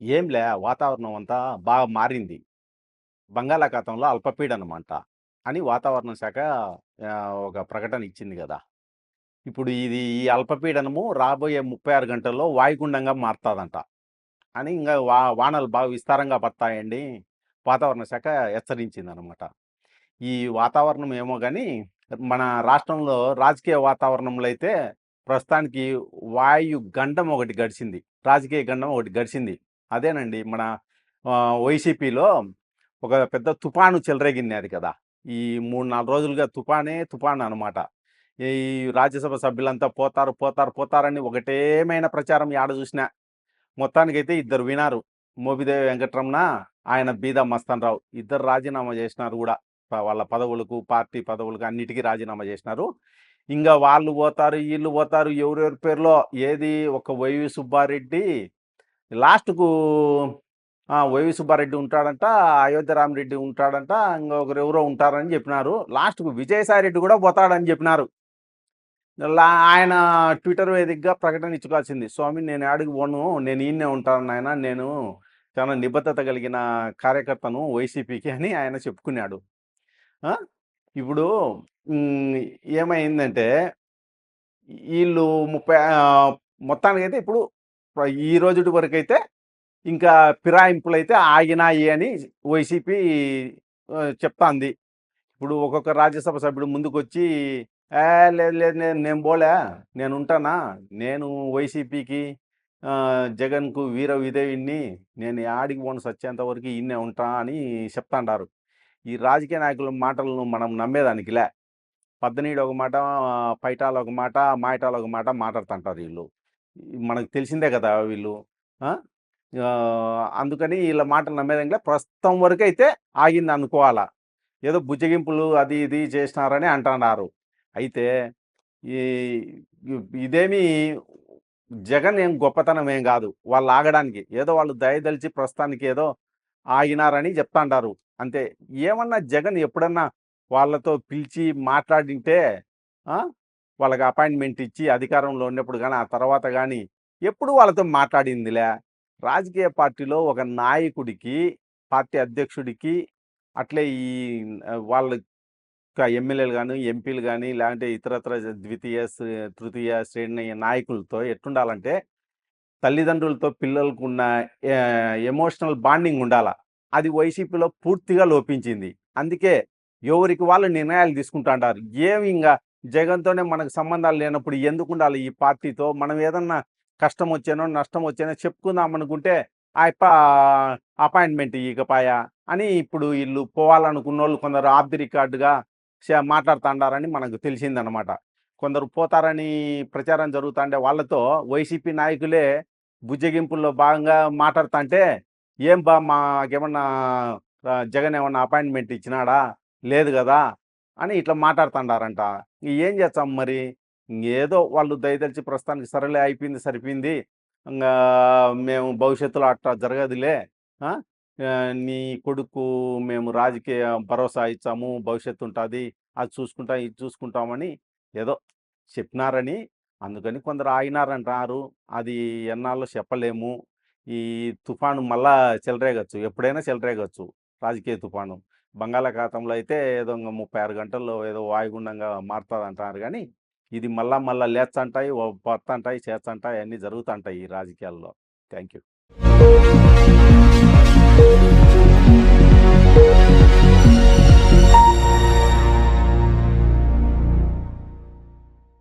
ఏంలే వాతావరణం అంతా బాగా మారింది. బంగాళాఖాతంలో అల్పపీడనం అంట అని వాతావరణ శాఖ ఆహ్, ఒక ప్రకటన ఇచ్చింది గదా! ఇప్పుడు ఇది ఈ అల్పపీడనము రాబోయే 36 గంటల్లో వాయుగుండంగా మారతాదంట. అని ఇంగ వా వానలు బాగా విస్తారంగా పడతాయండి. వాతావరణ శాఖ హెచ్చరించిందనమాట. ఈ వాతావరణం ఏమో గాని మన రాష్ట్రంలో రాజకీయ వాతావరణంలో అయితే ప్రస్తుతానికి వాయు గండం ఒకటి గడిచింది. రాజకీయ గండం ఒకటి గడిచింది. అదేనండి మన వైసీపీలో ఒక పెద్ద తుఫాను చెలరేగినది కదా! ఈ 3, 4 రోజులుగా తుఫానే తుఫాను అనమాట. ఈ రాజ్యసభ సభ్యులంతా పోతారు, పోతారు, పోతారని ఒకటేమైన ప్రచారం యాడ చూసినా మొత్తానికైతే ఇద్దరు వినారు. మోబిదేవి వెంకటరమణ, ఆయన బీదా మస్తానరావు. ఇద్దరు రాజీనామా చేసినారు కూడా వాళ్ళ పదవులకు, పార్టీ పదవులకు అన్నిటికీ రాజీనామా చేసినారు. ఇంకా వాళ్ళు పోతారు, వీళ్ళు పోతారు. ఎవరెవరి పేరులో ఏది ఒక వైవి సుబ్బారెడ్డి లాస్ట్‌కు వైవి సుబ్బారెడ్డి ఉంటాడంట, అయోధ్య రామిరెడ్డి ఉంటాడంట, ఇంకొకరెవరో ఉంటారని చెప్పినారు లాస్ట్‌కు విజయసాయి రెడ్డి కూడా పోతాడని చెప్పినారు లా ఆయన ట్విట్టర్ వేదికగా ప్రకటన ఇచ్చుకోవాల్సింది. స్వామి నేను ఆడికి పోను. నేను ఈయనే ఉంటాను నాయన. నేను చాలా నిబద్ధత కలిగిన కార్యకర్తను వైసీపీకి అని ఆయన చెప్పుకున్నాడు. ఇప్పుడు ఏమైందంటే వీళ్ళు ముప్పై మొత్తానికైతే ఇప్పుడు ఈ రోజుటి వరకైతే ఇంకా ఫిరాయింపులైతే ఆగినాయి అని వైసీపీ చెప్తాంది. ఇప్పుడు ఒక్కొక్క రాజ్యసభ సభ్యుడు ముందుకొచ్చి "ఏహ్! లేదు లేదు నేను నేను పోలే. నేనుంటానా. నేను వైసీపీకి జగన్‌కు వీర విధేయుడిని. నేను ఆడికి పోను సచ్చేంత వరకు ఈడనే ఉంటా" అని చెప్తాండారు. ఈ రాజకీయ నాయకుల మాటలను మనం నమ్మేదానికి లే. పద్దనీడు ఒక మాట, పైటాలు ఒక మాట, మాయటాలు ఒక మాట మాట్లాడుతుంటారు వీళ్ళు మనకు తెలిసిందే కదా! వీళ్ళు. అందుకని వీళ్ళ మాటలు నమ్మేదంగా ప్రస్తుతం వరకు ప్రస్తుతం ఆగింది ఆగిందనుకోవాలా. ఏదో బుజ్జగింపులు అది ఇది చేసినారని అంటున్నారు అయితే ఈ ఇదేమి జగన్ ఏం గొప్పతనం ఏం కాదు వాళ్ళు ఆగడానికి. ఏదో వాళ్ళు దయదలిచి ప్రస్తుతానికి ఏదో ఆగినారని చెప్తాంటారు అంతే. ఏమన్నా జగన్ ఎప్పుడన్నా వాళ్ళతో పిలిచి మాట్లాడింటే వాళ్ళకి అపాయింట్‌మెంట్ ఇచ్చి అధికారంలో ఉన్నప్పుడు కానీ ఆ తర్వాత కానీ ఎప్పుడు వాళ్ళతో మాట్లాడిందిలే. రాజకీయ పార్టీలో ఒక నాయకుడికి, పార్టీ అధ్యక్షుడికి అట్లే ఈ వాళ్ళ ఎమ్మెల్యేలు కానీ ఎంపీలు కానీ లేదంటే ఇతరత్ర ద్వితీయ, తృతీయ శ్రేణి నాయకులతో ఎట్టుండాలంటే తల్లిదండ్రులతో పిల్లలకు ఉన్న ఎమోషనల్ బాండింగ్ ఉండాల. అది వైసీపీలో పూర్తిగా లోపించింది. అందుకే ఎవరికి వాళ్ళు నిర్ణయాలు తీసుకుంటాండారు. ఏమి ఇంకా జగన్‌తోనే మనకు సంబంధాలు లేనప్పుడు ఎందుకు ఉండాలి ఈ పార్టీతో? మనం ఏదన్నా కష్టం వచ్చానో, నష్టం వచ్చానో చెప్పుకుందాం అనుకుంటే అపాయింట్‌మెంట్ ఇయ్యకపాయ అని ఇప్పుడు వీళ్ళు పోవాలనుకున్న వాళ్ళు కొందరు ఆఫ్ ది రికార్డుగా మాట్లాడుతుండారని మనకు తెలిసిందనమాట. కొందరు పోతారని ప్రచారం జరుగుతుండే వాళ్ళతో వైసీపీ నాయకులే బుజ్జగింపుల్లో భాగంగా మాట్లాడుతుంటే "ఏం బా మాకేమన్నా జగన్ ఏమన్నా అపాయింట్‌మెంట్ ఇచ్చినాడా? లేదు కదా అని ఇట్లా మాట్లాడుతాండారంట. ఏం చేస్తాం మరి? ఏదో వాళ్ళు దయదలిచి ప్రస్తుతానికి సరేలే అయిపోయింది సరిపోయింది. ఇంకా మేము భవిష్యత్తులో అట్లా జరగదులే. ఆ! నీ కొడుకు మేము రాజకీయ భరోసా ఇచ్చాము. భవిష్యత్తు ఉంటుంది అది చూసుకుంటాం, ఇది చూసుకుంటామని ఏదో చెప్పినారని అందుకని కొందరు ఆగినారంటారు. అది ఎన్నాళ్ళు చెప్పలేము. ఈ తుఫాను మళ్ళా చెలరేగచ్చు ఎప్పుడైనా చెలరేగచ్చు రాజకీయ తుఫాను. బంగాళాఖాతంలో అయితే ఏదో ముప్పై ఆరు గంటల్లో ఏదో వాయుగుండంగా మారుతుందంటారు కానీ ఇది మళ్ళా మళ్ళా లేచంటాయి, వ పడతంటాయి, అన్నీ జరుగుతుంటాయి ఈ రాజకీయాల్లో. Thank you.